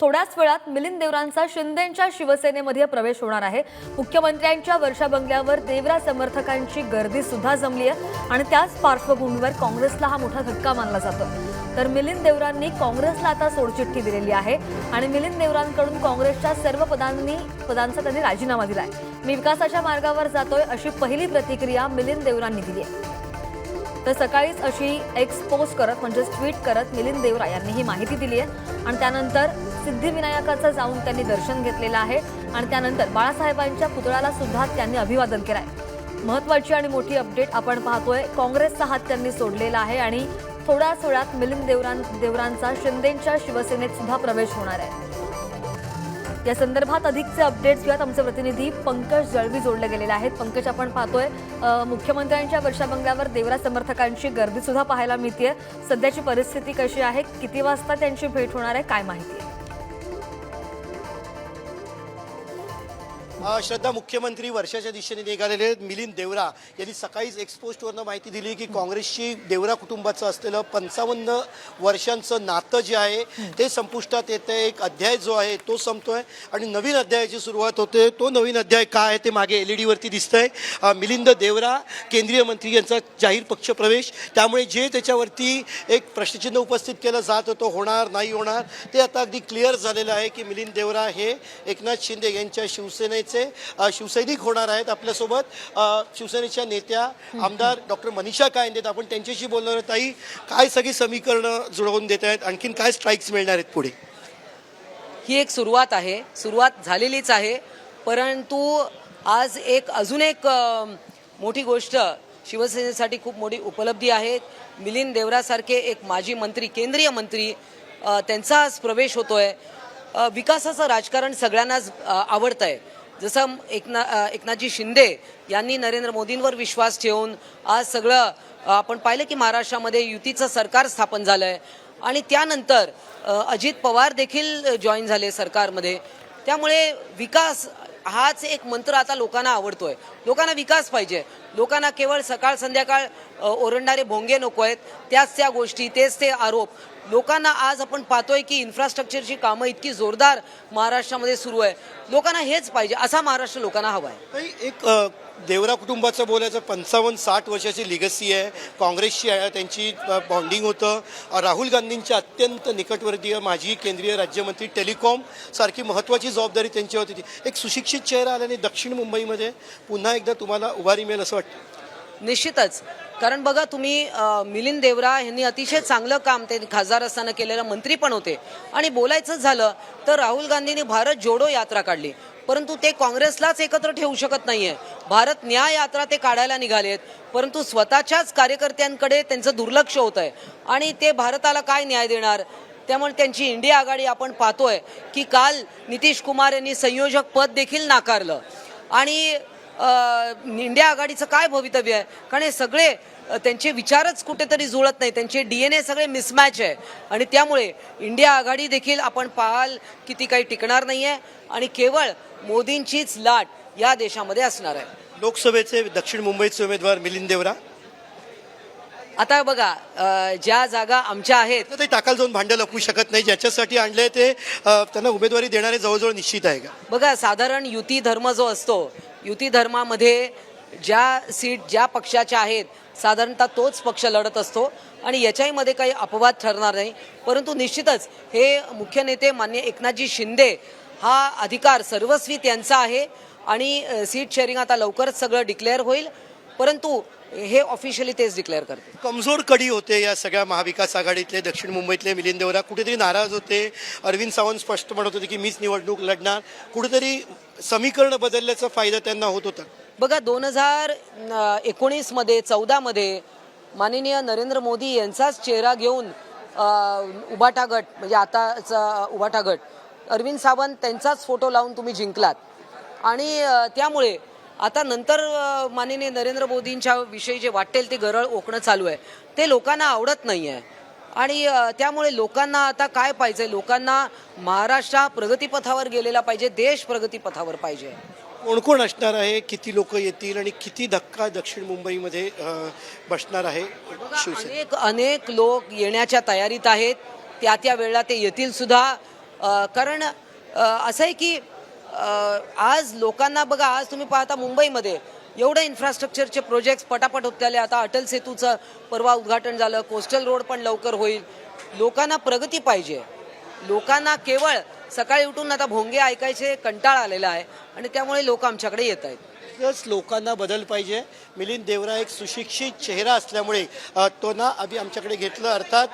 थोड्याच वेळात मिलिंद देवरांचा शिंदेच्या शिवसेनेमध्ये प्रवेश होणार आहे. मुख्यमंत्र्यांच्या वर्षा बंगल्यावर देवरा समर्थकांची गर्दी सुद्धा जमली आहे आणि त्याच पार्श्वभूमीवर काँग्रेसला हा मोठा धक्का मानला जातो. तर मिलिंद देवरांनी काँग्रेसला आता सोडचिठ्ठी दिलेली आहे आणि मिलिंद देवरांकडून काँग्रेसच्या सर्व पदांनी पदांचा त्यांनी राजीनामा दिलाय. मी विकासाच्या मार्गावर जातोय अशी पहिली प्रतिक्रिया मिलिंद देवरांनी दिली आहे. तर सकाळीच अशी एक्सपोज करत म्हणजेच ट्विट करत मिलिंद देवरा यांनी ही माहिती दिली आहे. आणि त्यानंतर सिद्धिविनायकाचं जाऊन त्यांनी दर्शन घेतलेलं आहे. आणि त्यानंतर बाळासाहेबांच्या पुतळ्याला सुद्धा त्यांनी अभिवादन केलं आहे महत्वाची आणि मोठी अपडेट आपण पाहतोय काँग्रेसचा हात त्यांनी सोडलेला आहे आणि थोड्याच वेळात मिलिंद देवरां देवरांचा शिंदेच्या शिवसेनेत सुद्धा प्रवेश होणार आहे. या संदर्भात अधिकचे अपडेट्स घेऊयात. आमचे प्रतिनिधी पंकज जळवी जोडले गेलेले आहेत. पंकज आपण पाहतोय मुख्यमंत्र्यांच्या वर्षा बंगल्यावर देवरा समर्थकांची गर्दी सुद्धा पाहायला मिळते सध्याची परिस्थिती कशी आहे? किती वाजता त्यांची भेट होणार आहे? काय माहिती आहे? श्रद्धा मुख्यमंत्री वर्षाच्या दिशेने निघालेले आहेत. मिलिंद देवरा यांनी सकाळीच एक्सपोस्टवरनं माहिती दिली की काँग्रेसची देवरा कुटुंबाचं असलेलं पंचावन्न वर्षांचं नातं जे आहे ते संपुष्टात येतं एक अध्याय जो आहे तो संपतोय आणि नवीन अध्यायाची सुरुवात होते. तो नवीन अध्याय काय आहे ते मागे एल ई डीवरती दिसतंय. आहे मिलिंद देवरा केंद्रीय मंत्री यांचा जाहीर पक्षप्रवेश. त्यामुळे जे त्याच्यावरती एक प्रश्नचिन्ह उपस्थित केलं जात होतं होणार नाही होणार ते आता अगदी क्लिअर झालेलं आहे की मिलिंद देवरा हे एकनाथ शिंदे यांच्या शिवसेनेचे अ, शिवसैनिक होणार आहेत आपल्यासोबत. शिवसेनेच्या नेत्या आमदार डॉक्टर मनीषा कायंदेत आपण त्यांच्याशी बोलणार आहोत. ताई काय सगळी समीकरणं जुळवून देत आहेत? आणखीन काय स्ट्राईक्स मिळणार आहेत पुढे? ही एक सुरुवात आहे. सुरुवात झालेलीच आहे. परंतु आज एक अजून एक मोठी गोष्ट शिवसेनेसाठी खूप मोठी उपलब्धी आहे. मिलिंद देवरासारखे एक माजी मंत्री केंद्रीय मंत्री त्यांचा आज प्रवेश होतोय. अ, विकासाचं राजकारण सगळ्यांनाच आवडतं आहे जसं एकना एकनाथजी शिंदे यांनी नरेंद्र मोदींवर विश्वास ठेवून आज सगळं आपण पाहिलं की महाराष्ट्रामध्ये युतीचं सरकार स्थापन झालं आहे आणि त्यानंतर अजित पवार देखील जॉईन झाले सरकारमध्ये. त्यामुळे विकास हाच एक मंत्र आता लोकांना आवडतोय. लोकांना विकास पाहिजे. लोकांना केवळ सकाळ संध्याकाळ ओरडणारे भोंगे नको आहेत त्याच त्या गोष्टी तेच ते आरोप. लोकांना आज आपण पाहतोय की इन्फ्रास्ट्रक्चरची कामं इतकी जोरदार महाराष्ट्रामध्ये सुरू आहे. लोकांना हेच पाहिजे असा महाराष्ट्र लोकांना हवा आहे एक देवरा कुटुंबाचं बोलायचं पंचावन्न साठ वर्षाची लिगसी आहे. काँग्रेसची आहे त्यांची बॉन्डिंग होतं. राहुल गांधींच्या अत्यंत निकटवर्तीय माजी केंद्रीय राज्यमंत्री टेलिकॉम सारखी महत्त्वाची जबाबदारी त्यांच्यावर होती एक सुशिक्षित चेहरा आल्याने दक्षिण मुंबईमध्ये पुन्हा एकदा तुम्हाला उभारी मिळेल असं वाटतं. निश्चितच. कारण बघा तुम्ही मिलिंद देवरा यांनी अतिशय चांगलं काम ते खासदार असताना केलेलं मंत्री पण होते. आणि बोलायचं झालं तर राहुल गांधींनी भारत जोडो यात्रा काढली. परंतु ते काँग्रेसलाच एकत्र ठेवू शकत नाहीये. भारत न्याय यात्रा ते काढायला निघालेत. परंतु स्वतःच्याच कार्यकर्त्यांकडे त्यांचं दुर्लक्ष होत आहे आणि ते भारताला काय न्याय देणार? त्यामुळे त्यांची इंडिया आघाडी आपण पाहतोय की काल नितीश कुमार यांनी संयोजक पद देखील नाकारलं. आणि इंडिया आघाडीचं काय भवितव्य आहे? कारण हे सगळे त्यांचे विचारच कुठेतरी जुळत नाही. त्यांचे डी एन ए सगळे मिसमॅच आहे. आणि त्यामुळे इंडिया आघाडी देखील आपण पाहाल की ती काही टिकणार नाही आहे आणि केवळ मोदींचीच लाट या देशामध्ये असणार आहे. लोकसभेचे दक्षिण मुंबईचे उमेदवार मिलिंद देवरा. आता बघा ज्या जागा आमच्या आहेत ते टाकाल जाऊन भांडं लपवू शकत नाही. ज्याच्यासाठी आणले ते त्यांना उमेदवारी देणारे जवळजवळ निश्चित आहे का? बघा साधारण युती धर्म जो असतो युती धर्मामध्ये ज्या सीट ज्या पक्षाच्या आहेत साधारणतः तोच पक्ष लढत असतो आणि याच्याही मध्ये काही अपवाद ठरणार नाही. परंतु निश्चितच हे मुख्य नेते मान्य एकनाथजी शिंदे हा अधिकार सर्वस्वी त्यांचा आहे आणि सीट शेअरिंग आता लवकरच सगळं डिक्लेअर होईल. परंतु हे ऑफिशियली तेच डिक्लेअर करते. कमजोर कडी होते या सगळ्या महाविकास आघाडीतले दक्षिण मुंबईतले मिलिंद देवरा कुठेतरी नाराज होते. अरविंद सावंत स्पष्ट म्हणत होते की मीच निवडणूक लढणार. कुठेतरी समीकरण बदलल्याचा फायदा त्यांना होत होता. बघा दोन हजार एकोणीसमध्ये चौदामध्ये माननीय नरेंद्र मोदी यांचाच चेहरा घेऊन उभाटा गट म्हणजे आताचा उभाटा गट अरविंद सावंत त्यांचाच फोटो लावून तुम्ही जिंकलात. आणि त्यामुळे आता नंतर माननीय नरेंद्र मोदींच्या विषयी जे वाटेल ते गरळ ओकणं चालू आहे. ते लोकांना आवडत नाही आहे आणि त्यामुळे लोकांना आता काय पाहिजे? लोकांना महाराष्ट्र हा प्रगतीपथावर गेलेला पाहिजे देश प्रगतीपथावर पाहिजे. कोण कोण असणार आहे? किती लोक येतील आणि किती धक्का दक्षिण मुंबईमध्ये बसणार आहे? अनेक अनेक लोक येण्याच्या तयारीत आहेत. त्या त्या वेळेला ते येतील सुद्धा. कारण असं आहे की आज लोकांना बघा आज तुम्ही पाहता मुंबईमध्ये एवढं इन्फ्रास्ट्रक्चरचे प्रोजेक्ट्स पटापट होत आले आता अटल सेतूचं परवा उद्घाटन झालं कोस्टल रोड पण लवकर होईल. लोकांना प्रगती पाहिजे. लोकांना केवळ सकाळी उठून आता भोंगे ऐकायचे कंटाळा आलेला आहे. आणि त्यामुळे लोक आमच्याकडे येत आहेत. खरंच लोकांना बदल पाहिजे. मिलिंद देवरा एक सुशिक्षित चेहरा असल्यामुळे तो ना आम्ही आमच्याकडे घेतलं. अर्थात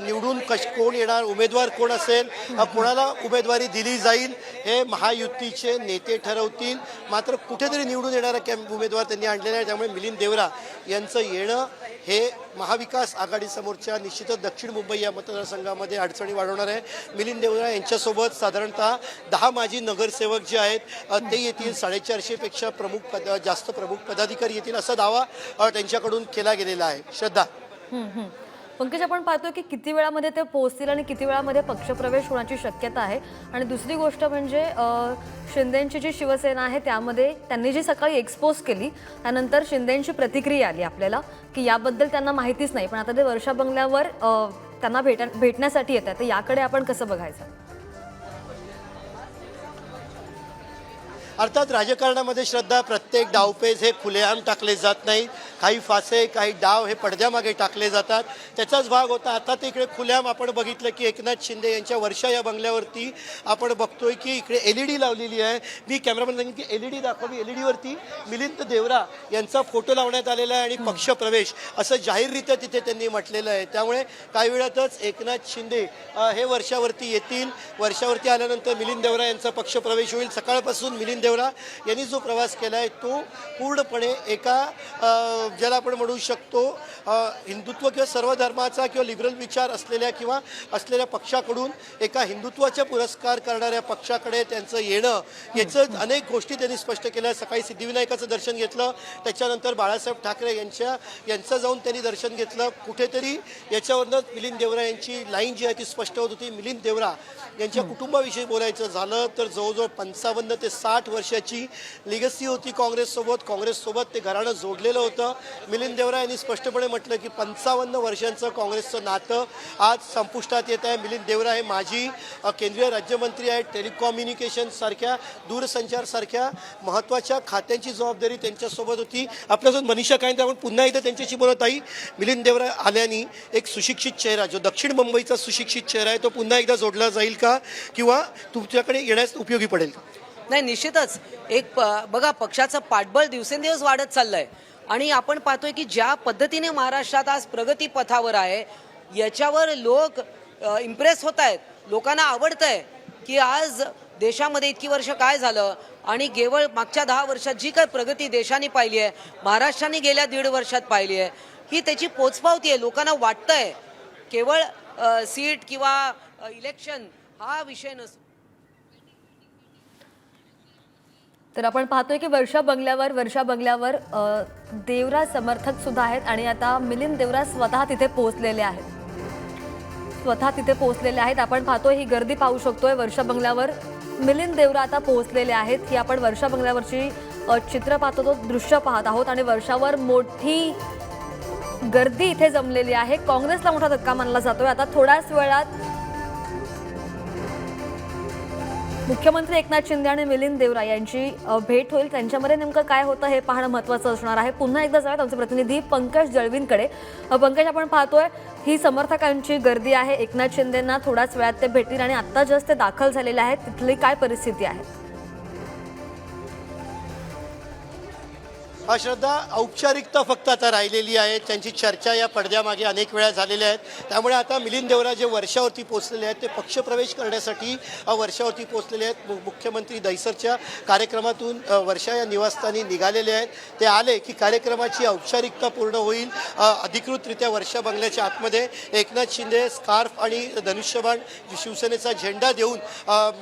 निवडून कश कोण येणार उमेदवार कोण असेल कोणाला उमेदवारी दिली जाईल हे महायुतीचे नेते ठरवतील. मात्र कुठेतरी निवडून येणारा कॅम्प उमेदवार त्यांनी आणलेला आहे. त्यामुळे मिलिंद देवरा यांचं येणं हे महाविकास आघाडीसमोरच्या निश्चितच दक्षिण मुंबई या मतदारसंघामध्ये अडचणी वाढवणार आहे. मिलिंद देवरा यांच्यासोबत साधारणतः दहा माजी नगरसेवक जे आहेत ते येतील. साडेचारशेपेक्षा प्रमुख पद जास्त प्रमुख पदाधिकारी येतील असा दावा त्यांच्याकडून केला गेलेला आहे. श्रद्धा. पंकज आपण पाहतोय की किती वेळामध्ये ते पोहोचतील आणि किती वेळामध्ये पक्षप्रवेश होण्याची शक्यता आहे. आणि दुसरी गोष्ट म्हणजे शिंदेंची जी शिवसेना आहे त्यामध्ये त्यांनी जी सकाळी एक्सपोज केली त्यानंतर शिंदेंची प्रतिक्रिया आली आपल्याला की याबद्दल त्यांना माहितीच नाही. पण आता ते वर्षा बंगल्यावर त्यांना भेट भेटण्यासाठी येत आहे तर याकडे आपण कसं बघायचं? अर्थात राजकारणामध्ये श्रद्धा प्रत्येक डावपेच हे खुलेआम टाकले जात नाही काही फासे काही डाव हे पडद्यामागे टाकले जातात. त्याचाच भाग होता आता ते इकडे खुलेआम आपण बघितलं की एकनाथ शिंदे यांच्या वर्षा या बंगल्यावरती आपण बघतोय की इकडे एल ई डी लावलेली आहे. मी कॅमेरामॅन सांगितलं की एल ई डी दाखवली एल ई डीवरती मिलिंद देवरा यांचा फोटो लावण्यात आलेला आहे आणि पक्षप्रवेश. असं जाहीररित्या तिथे त्यांनी म्हटलेलं आहे. त्यामुळे काही वेळातच एकनाथ शिंदे हे वर्षावरती येतील. वर्षावरती आल्यानंतर मिलिंद देवरा यांचा पक्षप्रवेश होईल. सकाळपासून मिलिंद देवरा यांनी जो प्रवास केला आहे तो पूर्णपणे एका ज्याला आपण म्हणू शकतो हिंदुत्व किंवा सर्व धर्माचा किंवा लिबरल विचार असलेल्या किंवा असलेल्या पक्षाकडून एका हिंदुत्वाचा पुरस्कार करणाऱ्या पक्षाकडे त्यांचं येणं याचं अनेक गोष्टी त्यांनी स्पष्ट केल्या. सकाळी सिद्धिविनायकाचं दर्शन घेतलं त्याच्यानंतर बाळासाहेब ठाकरे यांच्या यांचं जाऊन त्यांनी दर्शन घेतलं. कुठेतरी याच्यावरनं मिलिंद देवरा यांची लाईन जी आहे ती स्पष्ट होत होती. मिलिंद देवरा यांच्या कुटुंबाविषयी बोलायचं झालं तर जवळजवळ पंचावन्न ते साठ वर्षाची लिगसी होती काँग्रेससोबत. काँग्रेससोबत ते घराणं जोडलेलं होतं. मिलिंद देवरा यांनी स्पष्टपणे म्हटलं की पंचावन्न वर्षांचं काँग्रेसचं नातं आज संपुष्टात येत आहे. मिलिंद देवरा हे माजी केंद्रीय राज्यमंत्री आहेत टेलिकॉम्युनिकेशन सारख्या दूरसंचारसारख्या महत्त्वाच्या खात्यांची जबाबदारी त्यांच्यासोबत होती. आपल्यासोबत मनीषा कायंदे आपण पुन्हा एकदा त्यांच्याशी बोलत आई मिलिंद देवरा आल्याने एक सुशिक्षित चेहरा जो दक्षिण मुंबईचा सुशिक्षित चेहरा आहे तो पुन्हा एकदा जोडला जाईल का? किंवा तुमच्याकडे येण्यास उपयोगी पडेल? नाही निश्चितच. एक प- बघा पक्षाचं पाठबळ दिवसेंदिवस वाढत चाललंय. आणि आपण पाहतोय की ज्या पद्धतीने महाराष्ट्रात आज प्रगती पथावर आहे याच्यावर लोक इम्प्रेस होत आहेत. लोकांना आवडतंय की आज देशामध्ये इतकी वर्ष काय झालं आणि केवळ मागच्या दहा वर्षात जी काय प्रगती देशाने पाहिली आहे महाराष्ट्राने गेल्या दीड वर्षात पाहिली आहे ही त्याची पोचपावती आहे. लोकांना वाटतंय केवळ सीट किंवा इलेक्शन हा विषय नसतो. तर आपण पाहतोय की वर्षा बंगल्यावर वर्षा बंगल्यावर देवरा समर्थक सुद्धा आहेत आणि आता मिलिंद देवरा स्वतः तिथे पोहोचलेले आहेत. स्वतः तिथे पोहोचलेले आहेत. आपण पाहतोय ही गर्दी पाहू शकतोय वर्षा बंगल्यावर. मिलिंद देवरा आता पोहोचलेले आहेत. ही आपण वर्षा बंगल्यावरची चित्र पाहतो तो दृश्य पाहत आहोत आणि वर्षावर मोठी गर्दी इथे जमलेली आहे. काँग्रेसला मोठा धक्का मानला जातोय. आता थोड्याच वेळात मुख्यमंत्री एकनाथ शिंदे आणि मिलिंद देवरा यांची भेट होईल. त्यांच्यामध्ये नेमकं काय होतं हे पाहणं महत्त्वाचं असणार आहे. पुन्हा एकदा जाऊयात आमचे प्रतिनिधी पंकज जळवींकडे. पंकज आपण पाहतोय ही समर्थकांची गर्दी आहे. एकनाथ शिंदेंना थोड्याच वेळात ते भेटतील आणि आत्ता जस्ट ते दाखल झालेले आहेत. तिथली काय परिस्थिती आहे? हा श्रद्धा औपचारिकता फक्त आता राहिलेली आहे. त्यांची चर्चा या पडद्यामागे अनेक वेळा झालेल्या आहेत. त्यामुळे आता मिलिंद देवरा जे वर्षावरती पोचलेले आहेत ते पक्षप्रवेश करण्यासाठी वर्षावरती पोचलेले आहेत. मु- मुख्यमंत्री दहिसरच्या कार्यक्रमातून वर्षा या निवासस्थानी निघालेले आहेत. ते आले की कार्यक्रमाची औपचारिकता पूर्ण होईल. अधिकृतरित्या वर्षा बंगल्याच्या आतमध्ये एकनाथ शिंदे स्कार्फ आणि धनुष्यबाण शिवसेनेचा झेंडा देऊन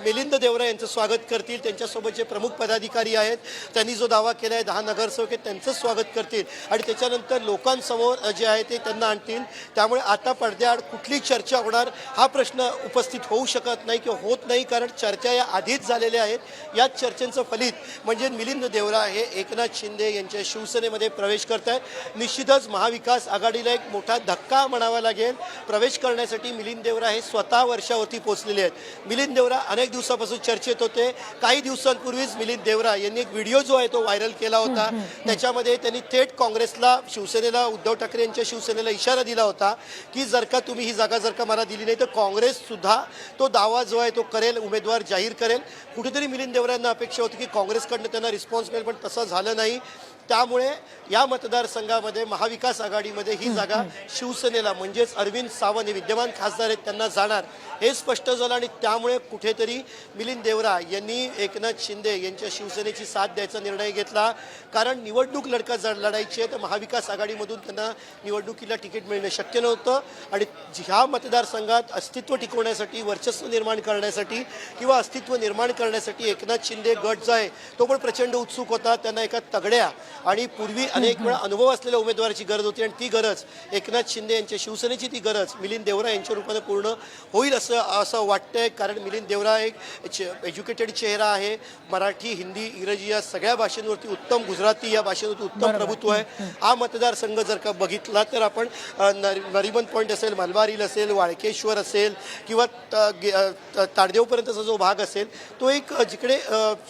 मिलिंद देवरा यांचं स्वागत करतील. त्यांच्यासोबत जे प्रमुख पदाधिकारी आहेत त्यांनी जो दावा केला आहे दहा नगरसेवक आहेत त्यांचं स्वागत करतील. आणि त्याच्यानंतर लोकांसमोर जे आहे ते त्यांना आणतील. त्यामुळे आता पडद्याआड कुठली चर्चा होणार हा प्रश्न उपस्थित होऊ शकत नाही किंवा होत नाही कारण चर्चा या आधीच झालेल्या आहेत. याच चर्चेचं फलित म्हणजे मिलिंद देवरा हे एकनाथ शिंदे यांच्या शिवसेनेमध्ये प्रवेश करत आहेत निश्चितच महाविकास आघाडीला एक मोठा धक्का म्हणावा लागेल. प्रवेश करण्यासाठी मिलिंद देवरा हे स्वतः वर्षावरती पोहोचलेले आहेत. मिलिंद देवरा अनेक दिवसापासून चर्चेत होते. काही दिवसांपूर्वीच मिलिंद देवरा यांनी एक व्हिडिओ जो आहे तो व्हायरल केला होता. त्याच्यामध्ये त्यांनी थेट काँग्रेसला शिवसेनेला उद्धव ठाकरे यांच्या शिवसेनेला इशारा दिला होता की जर का तुम्ही ही जागा जर का मला दिली नाही तर काँग्रेस सुद्धा तो दावा जो आहे तो करेल उमेदवार जाहीर करेल. कुठेतरी मिलिंद देवरा यांना अपेक्षा होती की काँग्रेसकडनं त्यांना रिस्पॉन्स मिळेल पण तसं झालं नाही. त्यामुळे या मतदारसंघामध्ये महाविकास आघाडीमध्ये ही जागा शिवसेनेला म्हणजेच अरविंद सावंत हे विद्यमान खासदार आहेत त्यांना जाणार. हे स्पष्ट झालं आणि त्यामुळे कुठेतरी मिलिंद देवरा यांनी एकनाथ शिंदे यांच्या शिवसेनेची साथ द्यायचा निर्णय घेतला. कारण निवडणूक लढका जर लढायची आहे तर महाविकास आघाडीमधून त्यांना निवडणुकीला तिकीट मिळणं शक्य नव्हतं. आणि ह्या मतदारसंघात अस्तित्व टिकवण्यासाठी वर्चस्व निर्माण करण्यासाठी किंवा अस्तित्व निर्माण करण्यासाठी एकनाथ शिंदे गट जो आहे तो पण प्रचंड उत्सुक होता. त्यांना एका तगड्या आणि पूर्वी अनेक वेळा अनुभव असलेल्या उमेदवाराची गरज होती. आणि ती गरज एकनाथ शिंदे यांच्या शिवसेनेची ती गरज मिलिंद देवरा यांच्या रूपाने पूर्ण होईल असं असं वाटतंय. कारण मिलिंद देवरा एक एज्युकेटेड चेहरा आहे. मराठी हिंदी इंग्रजी या सगळ्या भाषेंवरती उत्तम गुजराती या भाषेवरती उत्तम प्रभुत्व आहे हा मतदारसंघ जर का बघितला तर आपण नरिमन पॉईंट असेल मलबार हिल असेल वाळकेश्वर असेल किंवा ताडदेवपर्यंतचा जो भाग असेल तो एक जिकडे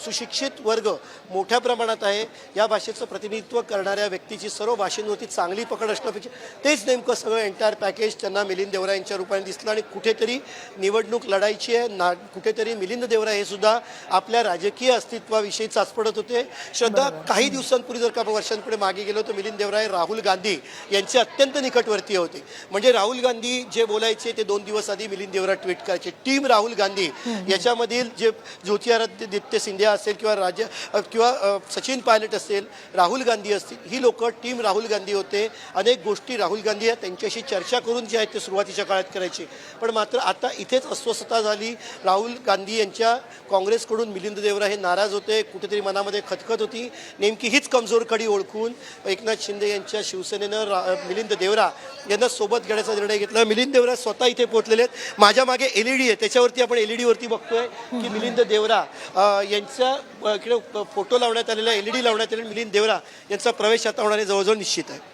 सुशिक्षित वर्ग मोठ्या प्रमाणात आहे या भाषेचं प्रतिनिधित्व करणाऱ्या व्यक्तीची सर्व भाषेंवरती चांगली पकड असण्यापेक्षा तेच नेमकं सगळं एंटायर पॅकेज त्यांना मिलिंद देवरा यांच्या रूपाने दिसलं आणि कुठेतरी निवडणूक लढायची आहे ना कुठेतरी मिलिंद देवरा हे सुद्धा आपल्या राजकीय अस्तित्वाविषयी चाचपडत होते. श्रद्धा काही दिवसांपूर्वी जर का वर्षांपुढे मागे गेलो तर मिलिंद देवरा हे राहुल गांधी यांचे अत्यंत निकटवर्तीय होते. म्हणजे राहुल गांधी जे बोलायचे ते दोन दिवस आधी मिलिंद देवरा ट्विट करायचे. टीम राहुल गांधी याच्यामधील जे ज्योतिरादित्य सिंधिया असेल किंवा राज्य किंवा सचिन पायलट असेल राहुल गांधी असतील ही लोक टीम राहुल गांधी होते. अनेक गोष्टी राहुल गांधी या त्यांच्याशी चर्चा करून जे आहेत ते सुरुवातीच्या काळात करायचे. पण मात्र आता इथेच अस्वस्थता झाली. राहुल गांधी यांच्या काँग्रेसकडून मिलिंद देवरा हे नाराज होते. कुठेतरी मनामध्ये खतखत होती. नेमकी हीच कमजोर कडी ओळखून एकनाथ शिंदे यांच्या शिवसेनेनं रा मिलिंद देवरा यांना सोबत घेण्याचा निर्णय घेतला. मिलिंद देवरा स्वतः इथे पोहोचलेले आहेत. माझ्या मागे एल ई डी आहे. त्याच्यावरती आपण एल ई डीवरती बघतोय की मिलिंद देवरा यांचा इकडे फोटो लावण्यात आलेला एल ई डी लावण्यात आलेला मिलिंद देवरा यांचा प्रवेश आता होणारे जवळजवळ निश्चित आहे.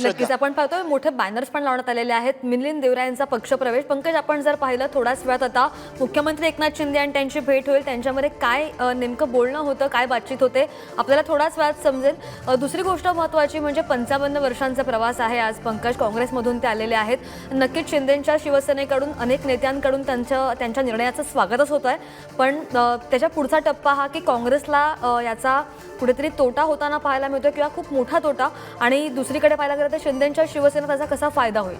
नक्कीच आपण पाहतोय मोठे बॅनर्स पण लावण्यात आलेले आहेत. मिलिंद देवरा यांचा पक्षप्रवेश. पंकज आपण जर पाहिलं थोड्याच वेळात आता मुख्यमंत्री एकनाथ शिंदे आणि त्यांची भेट होईल. त्यांच्यामध्ये काय नेमकं बोलणं होतं काय बातचीत होते आपल्याला थोड्याच वेळात समजेल. दुसरी गोष्ट महत्त्वाची म्हणजे पंचावन्न वर्षांचा प्रवास आहे आज. पंकज काँग्रेसमधून ते आलेले आहेत. नक्कीच शिंदेच्या शिवसेनेकडून अनेक नेत्यांकडून त्यांच्या त्यांच्या निर्णयाचं स्वागतच होत आहे पण त्याच्या पुढचा टप्पा हा की काँग्रेसला याचा कुठेतरी तोटा होताना पाहायला मिळतो किंवा खूप मोठा तोटा. आणि दुसरीकडे पाहायला तर शिंदेच्या शिवसेना त्याचा कसा फायदा होईल?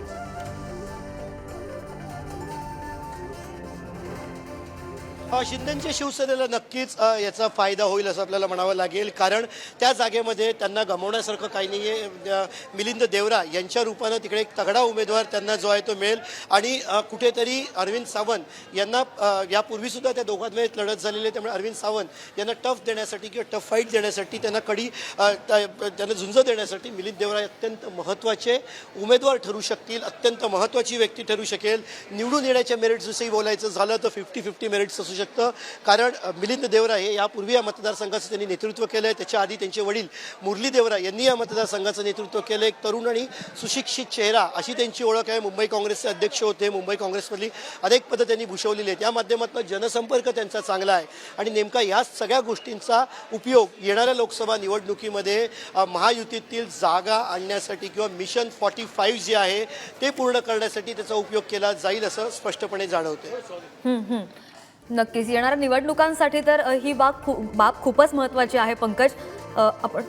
शिंदेच्या शिवसेनेला नक्कीच याचा फायदा होईल असं आपल्याला म्हणावं लागेल. कारण त्या जागेमध्ये त्यांना गमावण्यासारखं काही नाही आहे मिलिंद देवरा यांच्या रूपानं तिकडे एक तगडा उमेदवार त्यांना जो आहे तो मिळेल. आणि कुठेतरी अरविंद सावंत यांना यापूर्वीसुद्धा त्या दोघांमध्ये लढत झालेली आहे. त्यामुळे अरविंद सावंत यांना टफ देण्यासाठी किंवा टफ फाईट देण्यासाठी त्यांना कडी त्यांना झुंज देण्यासाठी मिलिंद देवरा अत्यंत महत्त्वाचे उमेदवार ठरू शकतील अत्यंत महत्त्वाची व्यक्ती ठरू शकेल. निवडून येण्याच्या मेरिट्सविषयी बोलायचं झालं तर फिफ्टी फिफ्टी मेरिट्स असू शकतं. कारण मिलिंद देवरा हे यापूर्वी या मतदारसंघाचं त्यांनी नेतृत्व केलं आहे त्याच्या आधी त्यांचे वडील मुरली देवरा यांनी या मतदारसंघाचं नेतृत्व केलं एक तरुण आणि सुशिक्षित चेहरा अशी त्यांची ओळख आहे. मुंबई काँग्रेसचे अध्यक्ष होते. मुंबई काँग्रेसमधली अनेक पदं त्यांनी भूषवलेली आहेत. या माध्यमातून जनसंपर्क त्यांचा चांगला आहे. आणि नेमका या सगळ्या गोष्टींचा उपयोग येणाऱ्या लोकसभा निवडणुकीमध्ये महायुतीतील जागा आणण्यासाठी किंवा मिशन फॉर्टी फाईव्ह जे आहे ते पूर्ण करण्यासाठी त्याचा उपयोग केला जाईल असं स्पष्टपणे जाणवते नक्कीच. येणाऱ्या निवडणुकांसाठी तर ही बाब खू बाब खूपच महत्त्वाची आहे पंकज. आपण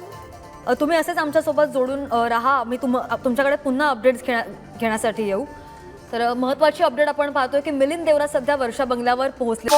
तुम्ही असेच आमच्यासोबत जोडून राहा. मी तुम तुमच्याकडे पुन्हा अपडेट्स घेण्या घेण्यासाठी येऊ. तर महत्त्वाची अपडेट आपण पाहतोय की मिलिंद देवरा सध्या वर्षा बंगल्यावर पोहोचले